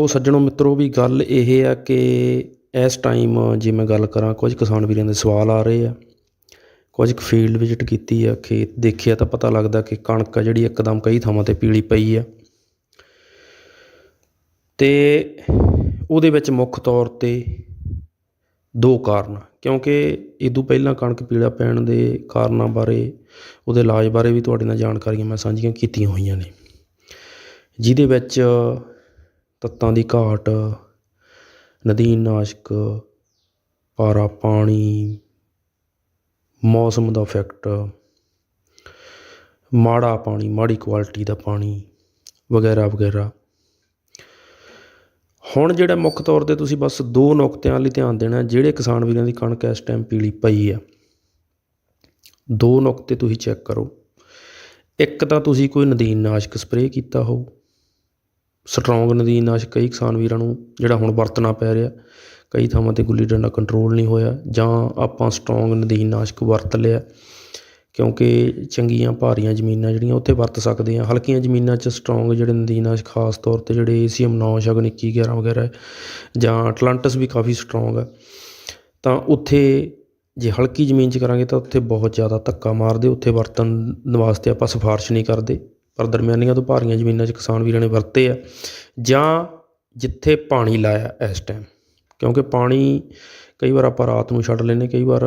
ਉਹ ਸੱਜਣੋ, ਮਿੱਤਰੋ, ਵੀ ਗੱਲ ਇਹ ਆ ਕਿ ਇਸ ਟਾਈਮ ਜੇ ਮੈਂ ਗੱਲ ਕਰਾਂ, ਕੁਝ ਕਿਸਾਨ ਵੀਰਾਂ ਦੇ ਸਵਾਲ ਆ ਰਹੇ ਆ। ਕੁਝ ਕੁ ਫੀਲਡ ਵਿਜ਼ਿਟ ਕੀਤੀ ਆ, ਖੇਤ ਦੇਖਿਆ ਤਾਂ ਪਤਾ ਲੱਗਦਾ ਕਿ ਕਣਕ ਆ ਜਿਹੜੀ ਇੱਕਦਮ ਕਈ ਥਾਵਾਂ ਤੇ ਪੀਲੀ ਪਈ ਆ। ਤੇ ਉਹਦੇ ਵਿੱਚ ਮੁੱਖ ਤੌਰ ਤੇ ਦੋ ਕਾਰਨ ਕਿਉਂਕਿ ਇਦੋਂ ਪਹਿਲਾਂ ਕਣਕ ਪੀਲਾ ਪੈਣ ਦੇ ਕਾਰਨਾਂ ਬਾਰੇ, ਉਹਦੇ ਇਲਾਜ ਬਾਰੇ ਵੀ ਤੁਹਾਡੇ ਨਾਲ ਜਾਣਕਾਰੀਆਂ ਮੈਂ ਸਾਂਝੀਆਂ ਕੀਤੀਆਂ ਹੋਈਆਂ ਨੇ। ਜਿਹਦੇ ਵਿੱਚ ਤੱਤਾਂ ਦੀ ਘਾਟ ਨਦੀਨਨਾਸ਼ਕ ਪਾਰਾ ਪਾਣੀ, ਮੌਸਮ ਦਾ ਇਫੈਕਟ ਮਾੜਾ ਪਾਣੀ, ਮਾੜੀ ਕੁਆਲਿਟੀ ਦਾ ਪਾਣੀ ਵਗੈਰਾ ਵਗੈਰਾ। ਹੁਣ ਜਿਹੜਾ ਮੁੱਖ ਤੌਰ ਤੇ ਤੁਸੀਂ ਬਸ ਦੋ ਨੁਕਤਿਆਂ ਲਈ ਧਿਆਨ ਦੇਣਾ, ਜਿਹੜੇ ਕਿਸਾਨ ਵੀਰਾਂ ਦੀ ਕਣਕ ਇਸ ਟਾਈਮ ਪੀਲੀ ਪਈ ਆ ਦੋ ਨੁਕਤੇ ਤੁਸੀਂ ਚੈੱਕ ਕਰੋ। ਇੱਕ ਤਾਂ ਤੁਸੀਂ ਕੋਈ ਨਦੀਨਨਾਸ਼ਕ ਸਪਰੇਅ ਕੀਤਾ ਹੋਊ ਸਟਰੋਂਗ ਨਦੀਨਨਾਸ਼ਕ ਕਈ ਕਿਸਾਨ ਵੀਰਾਂ ਨੂੰ ਜਿਹੜਾ ਹੁਣ ਵਰਤਣਾ ਪੈ ਰਿਹਾ, ਕਈ ਥਾਵਾਂ ਤੇ ਗੁੱਲੀ ਡੰਡਾ ਕੰਟਰੋਲ ਨਹੀਂ ਹੋਇਆ, ਜਾਂ ਆਪਾਂ ਸਟਰੋਂਗ ਨਦੀਨਨਾਸ਼ਕ ਵਰਤ ਲਿਆ, ਕਿਉਂਕਿ ਚੰਗੀਆਂ ਭਾਰੀਆਂ ਜ਼ਮੀਨਾਂ ਜਿਹੜੀਆਂ ਉੱਥੇ ਵਰਤ ਸਕਦੇ ਹਾਂ। ਹਲਕੀਆਂ ਜ਼ਮੀਨਾਂ 'ਚ ਸਟਰੋਂਗ ਜਿਹੜੇ ਨਦੀਨਨਾਸ਼ਕ ਖਾਸ ਤੌਰ ਤੇ ਜਿਹੜੇ ਏਸੀਐਮ 9 ਸ਼ਗਨ 21 11 ਵਗੈਰਾ, ਜਾਂ ਅਟਲਾਂਟਸ ਵੀ ਕਾਫੀ ਸਟਰੋਂਗ ਹੈ ਤਾਂ ਉੱਥੇ ਜੇ ਹਲਕੀ ਜ਼ਮੀਨ 'ਚ ਕਰਾਂਗੇ ਤਾਂ ਉੱਥੇ ਬਹੁਤ ਜ਼ਿਆਦਾ ਧੱਕਾ ਮਾਰਦੇ, ਉੱਥੇ ਵਰਤਣ ਵਾਸਤੇ ਆਪਾਂ ਸਿਫਾਰਿਸ਼ ਨਹੀਂ ਕਰਦੇ। ਪਰ ਦਰਮਿਆਨੀਆਂ ਤੋਂ ਭਾਰੀਆਂ ਜ਼ਮੀਨਾਂ 'ਚ ਕਿਸਾਨ ਵੀਰਾਂ ਨੇ ਵਰਤੇ ਆ, ਜਾਂ ਜਿੱਥੇ ਪਾਣੀ ਲਾਇਆ ਇਸ ਟਾਈਮ ਕਿਉਂਕਿ ਪਾਣੀ ਕਈ ਵਾਰ ਆਪਾਂ ਰਾਤ ਨੂੰ ਛੱਡ ਲੈਂਦੇ, ਕਈ ਵਾਰ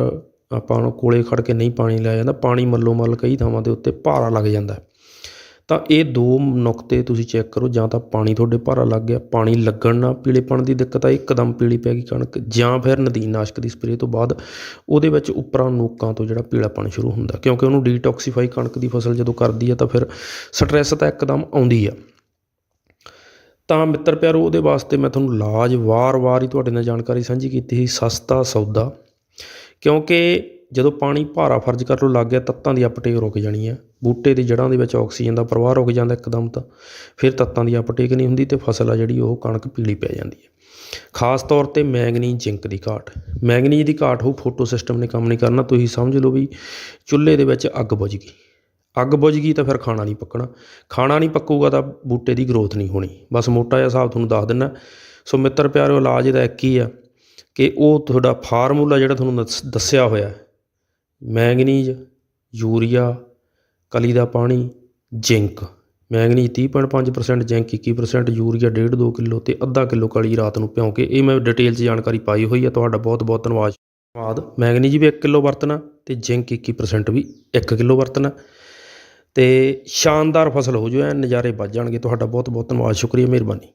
ਆਪਾਂ ਨੂੰ ਕੋਲੇ ਖੜ ਕੇ ਨਹੀਂ ਪਾਣੀ ਲਾਇਆ ਜਾਂਦਾ, ਪਾਣੀ ਮੱਲੋ ਮੱਲ ਕਈ ਥਾਵਾਂ ਦੇ ਉੱਤੇ ਭਾਰਾ ਲੱਗ ਜਾਂਦਾ। ਤਾਂ ਇਹ ਦੋ ਨੁਕਤੇ ਤੁਸੀਂ ਚੈੱਕ ਕਰੋ, ਜਾਂ ਤਾਂ ਪਾਣੀ ਤੁਹਾਡੇ ਭਾਰਾ ਲੱਗ ਗਿਆ, ਪਾਣੀ ਲੱਗਣ ਨਾਲ ਪੀਲੇਪਣ ਦੀ ਦਿੱਕਤ ਆ, ਇੱਕਦਮ ਪੀਲੀ ਪੈ ਗਈ ਕਣਕ, ਜਾਂ ਫਿਰ ਨਦੀਨਨਾਸ਼ਕ ਦੀ ਸਪਰੇਅ ਤੋਂ ਬਾਅਦ ਉਹਦੇ ਵਿੱਚ ਉੱਪਰਾਂ ਨੋਕਾਂ ਤੋਂ ਜਿਹੜਾ ਪੀਲਾਪਣ ਸ਼ੁਰੂ ਹੁੰਦਾ, ਕਿਉਂਕਿ ਉਹਨੂੰ ਡੀਟੌਕਸੀਫਾਈ ਕਣਕ ਦੀ ਫਸਲ ਜਦੋਂ ਕਰਦੀ ਆ ਤਾਂ ਫਿਰ ਸਟ੍ਰੈਸ ਤਾਂ ਇੱਕਦਮ ਆਉਂਦੀ ਆ। ਤਾਂ ਮਿੱਤਰ ਪਿਆਰੋ, ਉਹਦੇ ਵਾਸਤੇ ਮੈਂ ਤੁਹਾਨੂੰ ਇਲਾਜ ਵਾਰ-ਵਾਰ ਹੀ ਤੁਹਾਡੇ ਨਾਲ ਜਾਣਕਾਰੀ ਸਾਂਝੀ ਕੀਤੀ ਸੀ, ਸਸਤਾ ਸੌਦਾ, ਕਿਉਂਕਿ ਜਦੋਂ ਪਾਣੀ ਭਾਰਾ ਫਰਜ਼ ਕਰ ਲਓ ਲੱਗ ਗਿਆ, ਤੱਤਾਂ ਦੀ ਅਪਟੇਕ ਰੁਕ ਜਾਣੀ ਹੈ ਬੂਟੇ ਦੀ ਜੜ੍ਹਾਂ ਦੇ ਵਿੱਚ ਆਕਸੀਜਨ ਦਾ ਪ੍ਰਵਾਹ ਰੁਕ ਜਾਂਦਾ ਇੱਕਦਮ ਤਾਂ। ਫਿਰ ਤੱਤਾਂ ਦੀ ਅਪਟੇਕ ਨਹੀਂ ਹੁੰਦੀ ਤੇ ਫਸਲ ਆ ਜਿਹੜੀ, ਉਹ ਕਣਕ ਪੀਲੀ ਪੈ ਜਾਂਦੀ ਹੈ ਖਾਸ ਤੌਰ ਤੇ ਮੈਂਗਨੀਜ਼ ਜ਼ਿੰਕ ਦੀ ਘਾਟ। ਮੈਂਗਨੀਜ਼ ਦੀ ਘਾਟ ਹੋ ਫੋਟੋ ਸਿਸਟਮ ਨੇ ਕੰਮ ਨਹੀਂ ਕਰਨਾ। ਤੁਸੀਂ ਸਮਝ ਲਓ ਵੀ ਚੁੱਲ੍ਹੇ ਦੇ ਵਿੱਚ ਅੱਗ ਬੁਝ ਗਈ। ਅੱਗ ਬੁਝ ਗਈ ਤਾਂ ਫਿਰ ਖਾਣਾ ਨਹੀਂ ਪੱਕਣਾ। ਖਾਣਾ ਨਹੀਂ ਪੱਕੂਗਾ ਤਾਂ ਬੂਟੇ ਦੀ ਗਰੋਥ ਨਹੀਂ ਹੋਣੀ। ਬਸ ਮੋਟਾ ਜਿਹਾ ਹਿਸਾਬ ਤੁਹਾਨੂੰ ਦੱਸ ਦਿੰਨਾ ਸੋ ਮਿੱਤਰ ਪਿਆਰਿਓ ਇਲਾਜ ਇਹਦਾ ਇੱਕ ਹੀ ਆ ਕਿ ਉਹ ਤੁਹਾਡਾ ਫਾਰਮੂਲਾ ਜਿਹੜਾ ਤੁਹਾਨੂੰ ਦੱਸ- ਦੱਸਿਆ ਹੋਇਆ ਮੈਂਗਨੀਜ਼, ਯੂਰੀਆ, ਕਲੀ ਦਾ ਪਾਣੀ, ਜ਼ਿੰਕ। ਮੈਂਗਨੀਜ਼ 30.5% ਜ਼ਿੰਕ 21% ਯੂਰੀਆ ਡੇਢ ਦੋ ਕਿੱਲੋ ਅਤੇ ਅੱਧਾ ਕਿੱਲੋ ਕਲੀ ਰਾਤ ਨੂੰ ਭਿਉਂ ਕੇ ਇਹ ਮੈਂ ਡਿਟੇਲ 'ਚ ਜਾਣਕਾਰੀ ਪਾਈ ਹੋਈ ਹੈ ਤੁਹਾਡਾ ਬਹੁਤ ਬਹੁਤ ਧੰਨਵਾਦ। ਧੰਨਵਾਦ। ਮੈਂਗਨੀਜ਼ ਵੀ 1 ਕਿਲੋ ਵਰਤਣਾ ਅਤੇ ਜ਼ਿੰਕ 21% ਵੀ 1 ਕਿਲੋ ਵਰਤਣਾ। ਅਤੇ ਸ਼ਾਨਦਾਰ ਫਸਲ ਹੋ ਜੋ ਐ ਨਜ਼ਾਰੇ ਵੱਜ ਜਾਣਗੇ। ਤੁਹਾਡਾ ਬਹੁਤ ਬਹੁਤ ਧੰਨਵਾਦ। ਸ਼ੁਕਰੀਆ, ਮਿਹਰਬਾਨੀ।